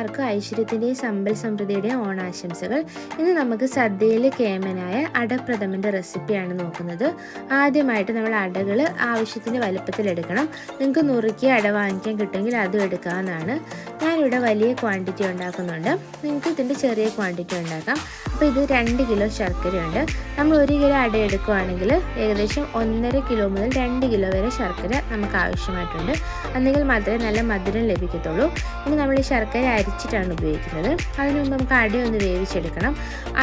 എല്ലാവർക്കും ഐശ്വര്യത്തിന്റെയും സമ്പൽ സമൃദ്ധിയുടെയും ഓണാശംസകൾ. ഇന്ന് നമുക്ക് സദ്യയിലെ കേമനായ അടപ്രഥമന്റെ റെസിപ്പിയാണ് നോക്കുന്നത്. ആദ്യമായിട്ട് നമ്മൾ അടകൾ ആവശ്യത്തിന് വലുപ്പത്തിലെടുക്കണം നിങ്ങൾക്ക് നുറുക്കി അട വാങ്ങിക്കാൻ കിട്ടുമെങ്കിൽ അതും എടുക്കാവുന്നതാണ്. ഞാനിവിടെ വലിയ ക്വാണ്ടിറ്റി ഉണ്ടാക്കുന്നുണ്ട്. നിങ്ങൾക്ക് ഇതിന്റെ ചെറിയ ക്വാണ്ടിറ്റി ഉണ്ടാക്കാം. അപ്പോൾ ഇത് രണ്ട് കിലോ ശർക്കരയുണ്ട്. നമ്മൾ ഒരു കിലോ അട എടുക്കുകയാണെങ്കിൽ ഏകദേശം ഒന്നര കിലോ മുതൽ രണ്ട് കിലോ വരെ ശർക്കര നമുക്ക് ആവശ്യമായിട്ടുണ്ട്. അല്ലെങ്കിൽ മാത്രമേ നല്ല മധുരം ലഭിക്കത്തുള്ളൂ. ഇനി നമ്മൾ ഈ ശർക്കര അരിച്ചിട്ടാണ് ഉപയോഗിക്കുന്നത്. അതിന് മുമ്പ് നമുക്ക് അട ഒന്ന് വേവിച്ചെടുക്കണം.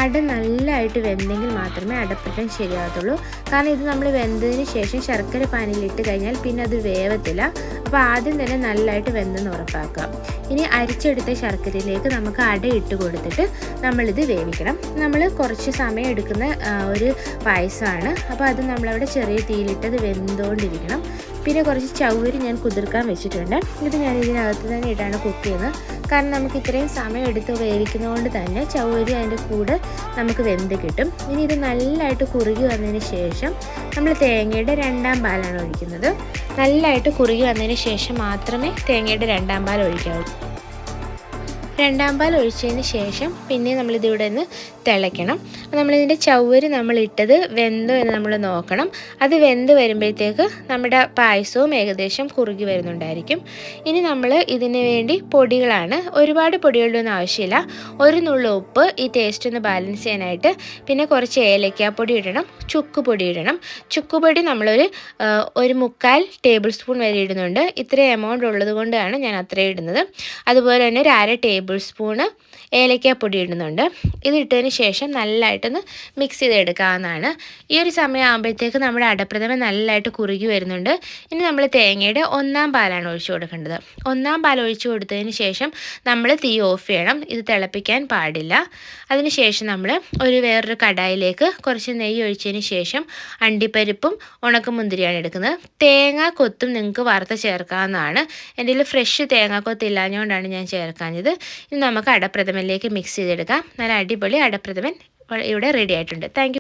അട നല്ലതായിട്ട് വെന്തെങ്കിൽ മാത്രമേ അടപ്പറ്റം ശരിയാകത്തുള്ളൂ. കാരണം ഇത് നമ്മൾ വെന്തതിന് ശേഷം ശർക്കര പാനിലിട്ട് കഴിഞ്ഞാൽ പിന്നെ അത് വേവത്തില്ല. അപ്പോൾ ആദ്യം തന്നെ നല്ലതായിട്ട് വെന്തെന്ന് ഉറപ്പാക്കുക. ഇനി അരിച്ചെടുത്ത ശർക്കരയിലേക്ക് നമുക്ക് അട ഇട്ട് കൊടുത്തിട്ട് നമ്മളിത് വേവിക്കണം. നമ്മൾ കുറച്ച് സമയം എടുക്കുന്ന ഒരു പായസമാണ്. അപ്പോൾ അത് നമ്മളവിടെ ചെറിയ തീയിലിട്ടത് വെന്തുകൊണ്ടിരിക്കണം. പിന്നെ കുറച്ച് ചൗവരി ഞാൻ കുതിർക്കാൻ വെച്ചിട്ടുണ്ട്. ഇത് ഞാൻ ഇതിനകത്ത് തന്നെ ഇട്ടാണ് കുക്ക് ചെയ്യുന്നത്. കാരണം നമുക്ക് ഇത്രയും സമയം എടുത്ത് വേവിക്കുന്നതുകൊണ്ട് തന്നെ ചവരി അതിന്റെ കൂടെ നമുക്ക് വെന്ത് കിട്ടും. ഇനി ഇത് നല്ലതായിട്ട് കുറുകി വന്നതിന് ശേഷം നമ്മൾ തേങ്ങയുടെ രണ്ടാം പാലാണ് ഒഴിക്കുന്നത്. നല്ലതായിട്ട് കുറുകി വന്നതിന് ശേഷം മാത്രമേ തേങ്ങയുടെ രണ്ടാം പാൽ ഒഴിക്കാവൂ. രണ്ടാം പാൽ ഒഴിച്ചതിന് ശേഷം പിന്നെ നമ്മളിതിവിടെ നിന്ന് തിളയ്ക്കണം. നമ്മളിതിന്റെ ചവ്വര് നമ്മളിട്ടത് വെന്തോ എന്ന് നമ്മൾ നോക്കണം. അത് വെന്ത് വരുമ്പോഴത്തേക്ക് നമ്മുടെ പായസവും ഏകദേശം കുറുകി വരുന്നുണ്ടായിരിക്കും. ഇനി നമ്മൾ ഇതിന് വേണ്ടി പൊടികളാണ്. ഒരുപാട് പൊടികളുടെ ഒന്നും ആവശ്യമില്ല. ഒരു നുള്ള ഉപ്പ് ഈ ടേസ്റ്റ് ഒന്ന് ബാലൻസ് ചെയ്യാനായിട്ട് പിന്നെ കുറച്ച് ഏലക്കാപ്പൊടി ഇടണം. ചുക്ക് പൊടി ഇടണം. ചുക്ക് പൊടി നമ്മളൊരു ഒരു മുക്കാൽ ടേബിൾ സ്പൂൺ വരെ ഇടുന്നുണ്ട്. ഇത്രയും എമൗണ്ട് ഉള്ളത് കൊണ്ടാണ് ഞാൻ അത്രയും ഇടുന്നത്. അതുപോലെ തന്നെ ഒരു അര ടേബിൾ സ്പൂണ് ഏലക്കാപ്പൊടി ഇടുന്നുണ്ട്. ഇത് ഇട്ടതിന് ശേഷം നല്ലതായിട്ടൊന്ന് മിക്സ് ചെയ്തെടുക്കാവുന്നതാണ്. ഈ ഒരു സമയം ആകുമ്പോഴത്തേക്ക് നമ്മുടെ അടപ്രഥമ നല്ലതായിട്ട് കുറുകി വരുന്നുണ്ട്. ഇനി നമ്മൾ തേങ്ങയുടെ ഒന്നാം പാലാണ് ഒഴിച്ചു കൊടുക്കേണ്ടത്. ഒന്നാം പാൽ ഒഴിച്ചു കൊടുത്തതിന് ശേഷം നമ്മൾ തീ ഓഫ് ചെയ്യണം. ഇത് തിളപ്പിക്കാൻ പാടില്ല. അതിനുശേഷം നമ്മൾ ഒരു വേറൊരു കടായിലേക്ക് കുറച്ച് നെയ്യ് ഒഴിച്ചതിന് ശേഷം അണ്ടിപ്പരിപ്പും ഉണക്കമുന്തിരിയാണ് എടുക്കുന്നത്. തേങ്ങ കൊത്തും നിങ്ങൾക്ക് വറുത്ത് ചേർക്കാവുന്നതാണ്. എന്റെ ഫ്രഷ് തേങ്ങാക്കൊത്ത് ഞാൻ ചേർക്കാഞ്ഞത്. ഇനി നമുക്ക് അടപ്രഥമനിലേക്ക് മിക്സ് ചെയ്തെടുക്കാം. നല്ല അടിപൊളി അടപ്രഥമൻ ഇവിടെ റെഡി ആയിട്ടുണ്ട്. താങ്ക്